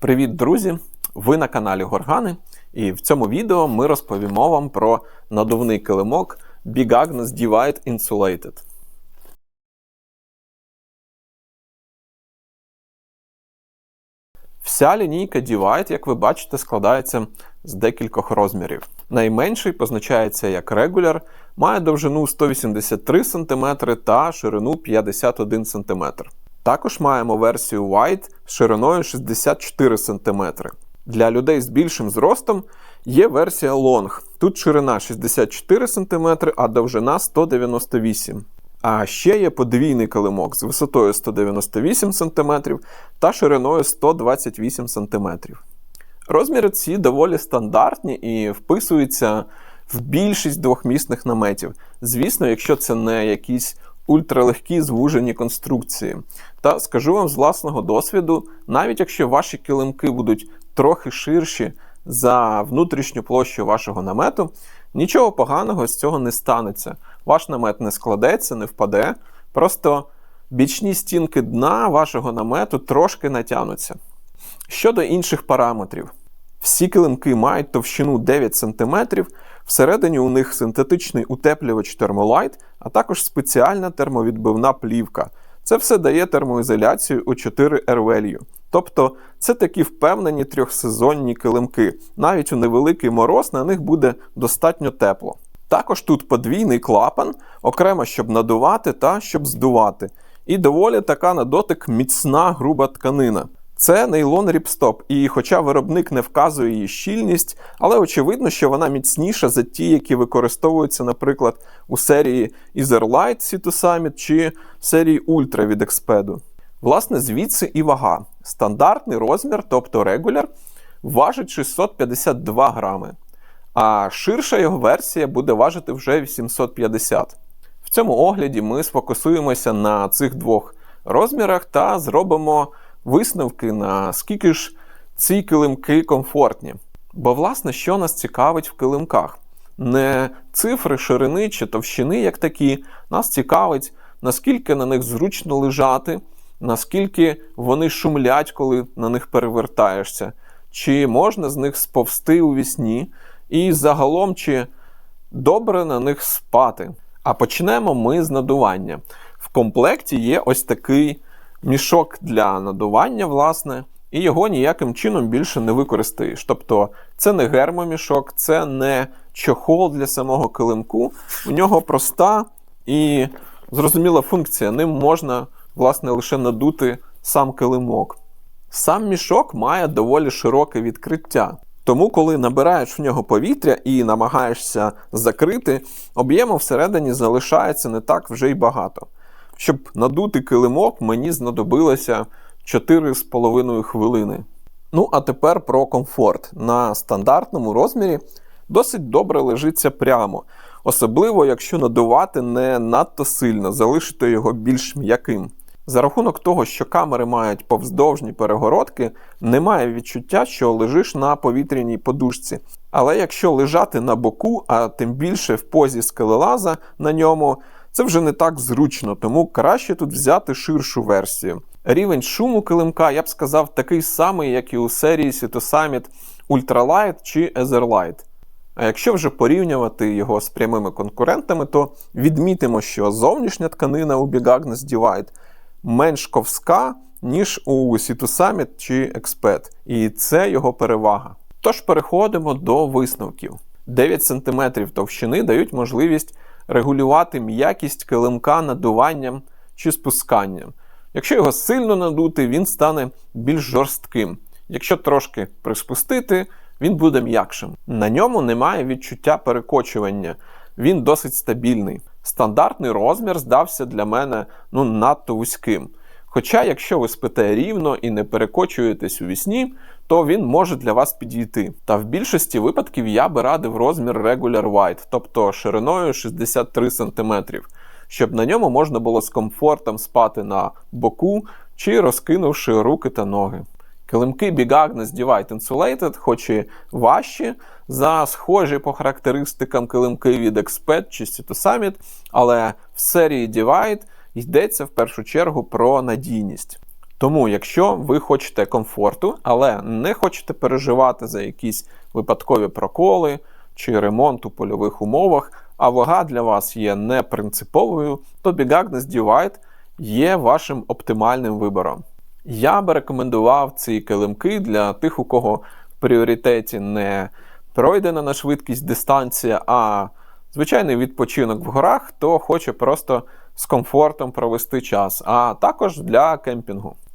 Привіт, друзі! Ви на каналі Горгани, і в цьому відео ми розповімо вам про надувний килимок Big Agnes Divide Insulated. Вся лінійка Divide, як ви бачите, складається з декількох розмірів. Найменший позначається як Regular, має довжину 183 см та ширину 51 см. Також маємо версію White з шириною 64 см. Для людей з більшим зростом є версія Long. Тут ширина 64 см, а довжина 198 А ще є подвійний килимок з висотою 198 см та шириною 128 см. Розміри ці доволі стандартні і вписуються в більшість двохмісних наметів. Звісно, якщо це не якісь ультралегкі звужені конструкції. Та скажу вам з власного досвіду, навіть якщо ваші килимки будуть трохи ширші за внутрішню площу вашого намету, нічого поганого з цього не станеться. Ваш намет не складеться, не впаде. Просто бічні стінки дна вашого намету трошки натягнуться. Щодо інших параметрів, всі килимки мають товщину 9 см, всередині у них синтетичний утеплювач термолайт, а також спеціальна термовідбивна плівка. Це все дає термоізоляцію у 4 R-value. Тобто це такі впевнені трьохсезонні килимки. Навіть у невеликий мороз на них буде достатньо тепло. Також тут подвійний клапан, окремо, щоб надувати та щоб здувати. І доволі така на дотик міцна груба тканина. Це нейлон ріпстоп, і хоча виробник не вказує її щільність, але очевидно, що вона міцніша за ті, які використовуються, наприклад, у серії Etherlight Cito Summit чи серії Ultra від Expedo. Власне, звідси і вага. Стандартний розмір, тобто регуляр, важить 652 грами, а ширша його версія буде важити вже 850. В цьому огляді ми сфокусуємося на цих двох розмірах та зробимо висновки, наскільки ж ці килимки комфортні. Бо, власне, що нас цікавить в килимках? Не цифри ширини чи товщини, як такі, нас цікавить, наскільки на них зручно лежати, наскільки вони шумлять, коли на них перевертаєшся, чи можна з них сповзти у вісні, і загалом, чи добре на них спати. А почнемо ми з надування. В комплекті є ось такий мішок для надування, власне, і його ніяким чином більше не використаєш. Тобто це не гермомішок, це не чохол для самого килимку. У нього проста і зрозуміла функція. Ним можна, власне, лише надути сам килимок. Сам мішок має доволі широке відкриття. Тому, коли набираєш в нього повітря і намагаєшся закрити, об'єму всередині залишається не так вже й багато. Щоб надути килимок, мені знадобилося 4,5 хвилини. Ну, а тепер про комфорт. На стандартному розмірі досить добре лежиться прямо. Особливо, якщо надувати не надто сильно, залишити його більш м'яким. За рахунок того, що камери мають повздовжні перегородки, немає відчуття, що лежиш на повітряній подушці. Але якщо лежати на боку, а тим більше в позі скелелаза на ньому, це вже не так зручно, тому краще тут взяти ширшу версію. Рівень шуму килимка, я б сказав, такий самий, як і у серії Cito Summit Ultralight чи Etherlight. А якщо вже порівнювати його з прямими конкурентами, то відмітимо, що зовнішня тканина у Big Agnes Divide менш ковська, ніж у Cito Summit чи Exped. І це його перевага. Тож переходимо до висновків. 9 см товщини дають можливість регулювати м'якість килимка надуванням чи спусканням. Якщо його сильно надути, він стане більш жорстким. Якщо трошки приспустити, він буде м'якшим. На ньому немає відчуття перекочування, він досить стабільний. Стандартний розмір здався для мене ну, надто вузьким. Хоча, якщо ви спите рівно і не перекочуєтесь у вісні, то він може для вас підійти. Та в більшості випадків я би радив розмір Regular White, тобто шириною 63 см, щоб на ньому можна було з комфортом спати на боку чи розкинувши руки та ноги. Килимки Big Agnes Divide Insulated, хоч і важчі, за схожі по характеристикам килимки від Exped чи Cito Summit, але в серії Divide йдеться в першу чергу про надійність. Тому, якщо ви хочете комфорту, але не хочете переживати за якісь випадкові проколи чи ремонт у польових умовах, а вага для вас є не принциповою, то Big Agnes Divide є вашим оптимальним вибором. Я би рекомендував ці килимки для тих, у кого в пріоритеті не пройдена на швидкість дистанція, а звичайний відпочинок в горах, хто хоче просто з комфортом провести час, а також для кемпінгу.